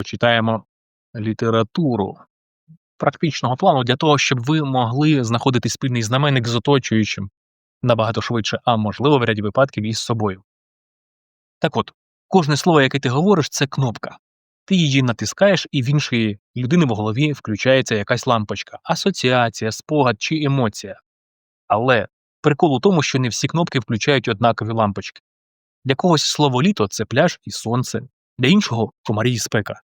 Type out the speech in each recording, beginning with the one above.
почитаємо літературу практичного плану для того, щоб ви могли знаходити спільний знаменник з оточуючим набагато швидше, а можливо, в ряді випадків із собою. Так от, кожне слово, яке ти говориш, це кнопка. Ти її натискаєш, і в іншої людини в голові включається якась лампочка, асоціація, спогад чи емоція. Але прикол у тому, що не всі кнопки включають однакові лампочки. Для когось слово літо це пляж і сонце, для іншого комарі і спека.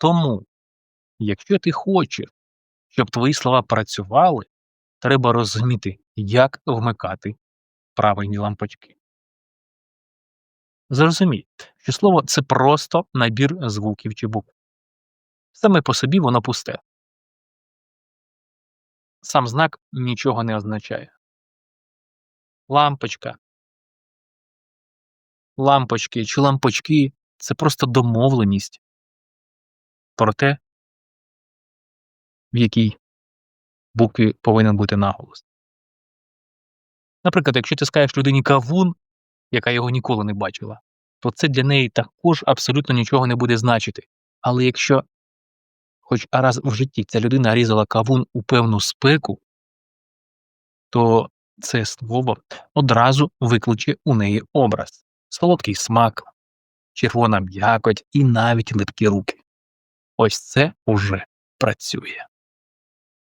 Тому, якщо ти хочеш, щоб твої слова працювали, треба розуміти, як вмикати правильні лампочки. Зрозумій, що слово це просто набір звуків чи букв. Саме по собі воно пусте. Сам знак нічого не означає. Лампочка. Лампочки чи лампочки це просто домовленість про те, в якій букві повинен бути наголос. Наприклад, якщо ти скажеш людині кавун, яка його ніколи не бачила, то це для неї також абсолютно нічого не буде значити. Але якщо хоч раз в житті ця людина різала кавун у певну спеку, то це слово одразу викличе у неї образ солодкий смак, червона м'якоть і навіть липкі руки. Ось це уже працює.